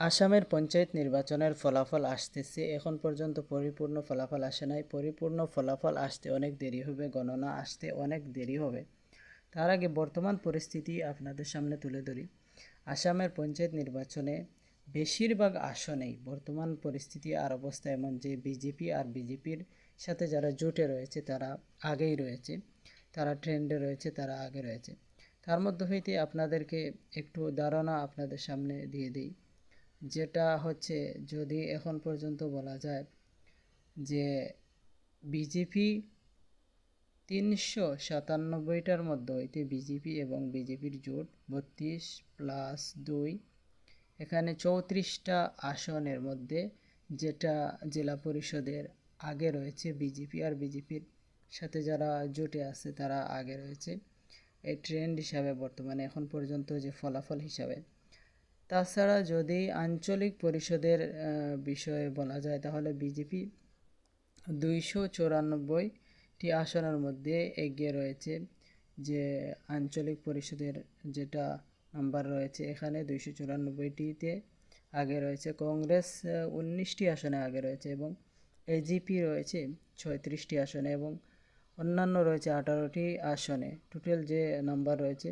আসামের পঞ্চায়েত নির্বাচনের ফলাফল আসতেছে। এখন পর্যন্ত পরিপূর্ণ ফলাফল আসে নাই। পরিপূর্ণ ফলাফল আসতে অনেক দেরি হবে, গণনা আসতে অনেক দেরি হবে। তার আগে বর্তমান পরিস্থিতি আপনাদের সামনে তুলে ধরি। আসামের পঞ্চায়েত নির্বাচনে বেশিরভাগ আসনেই বর্তমান পরিস্থিতি আর অবস্থা এমন যে বিজেপি আর বিজেপির সাথে যারা জোটে রয়েছে, তারা আগেই রয়েছে। তারা ট্রেন্ডে রয়েছে, তারা আগে রয়েছে। তার মধ্যে হইতে আপনাদেরকে একটু ধারণা আপনাদের সামনে দিয়ে দিই। যেটা হচ্ছে যদি এখন পর্যন্ত বলা যায় যে বিজেপি তিনশো সাতানব্বইটার মধ্যে হইতে বিজেপি এবং বিজেপির জোট বত্রিশ প্লাস দুই, এখানে চৌত্রিশটা আসনের মধ্যে যেটা জেলা পরিষদের আগে রয়েছে বিজেপি আর বিজেপির সাথে যারা জোটে আছে তারা আগে রয়েছে। এই ট্রেন্ড হিসাবে বর্তমানে এখন পর্যন্ত যে ফলাফল হিসাবে তাছাড়া যদি আঞ্চলিক পরিষদের বিষয়ে বলা যায়, তাহলে বিজেপি দুইশো চুরানব্বইটি আসনের মধ্যে এগিয়ে রয়েছে। যে আঞ্চলিক পরিষদের যেটা নাম্বার রয়েছে, এখানে দুইশো চুরানব্বইটিতে আগে রয়েছে, কংগ্রেস উনিশটি আসনে আগে রয়েছে এবং এজিপি রয়েছে ছয়ত্রিশটি আসনে এবং অন্যান্য রয়েছে আঠারোটি আসনে। টোটাল যে নাম্বার রয়েছে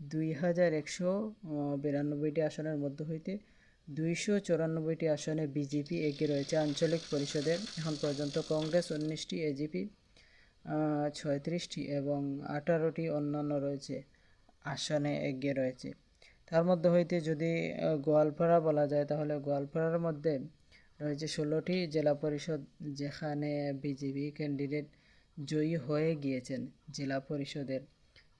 দুই হাজার একশো বিরানব্বইটি আসনের মধ্য হইতে দুইশো চুরানব্বইটি আসনে বিজেপি এগিয়ে রয়েছে আঞ্চলিক পরিষদের। এখন পর্যন্ত কংগ্রেস উনিশটি এজিপি ছয়ত্রিশটি এবং আঠারোটি অন্যান্য রয়েছে আসনে এগিয়ে রয়েছে। তার মধ্যে হইতে যদি গোয়ালপাড়া বলা যায়, তাহলে গোয়ালপাড়ার মধ্যে রয়েছে ষোলোটি জেলা পরিষদ যেখানে বিজেপি ক্যান্ডিডেট জয়ী হয়ে গিয়েছেন জেলা পরিষদের।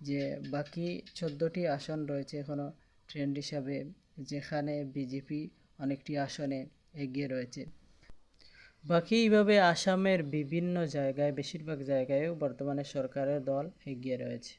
যে বাকি চোদ্দোটি আসন রয়েছে এখনও ট্রেন্ড হিসাবে, যেখানে বিজেপি অনেকটি আসনে এগিয়ে রয়েছে। বাকি এইভাবে আসামের বিভিন্ন জায়গায়, বেশিরভাগ জায়গায়ও বর্তমানে সরকারের দল এগিয়ে রয়েছে।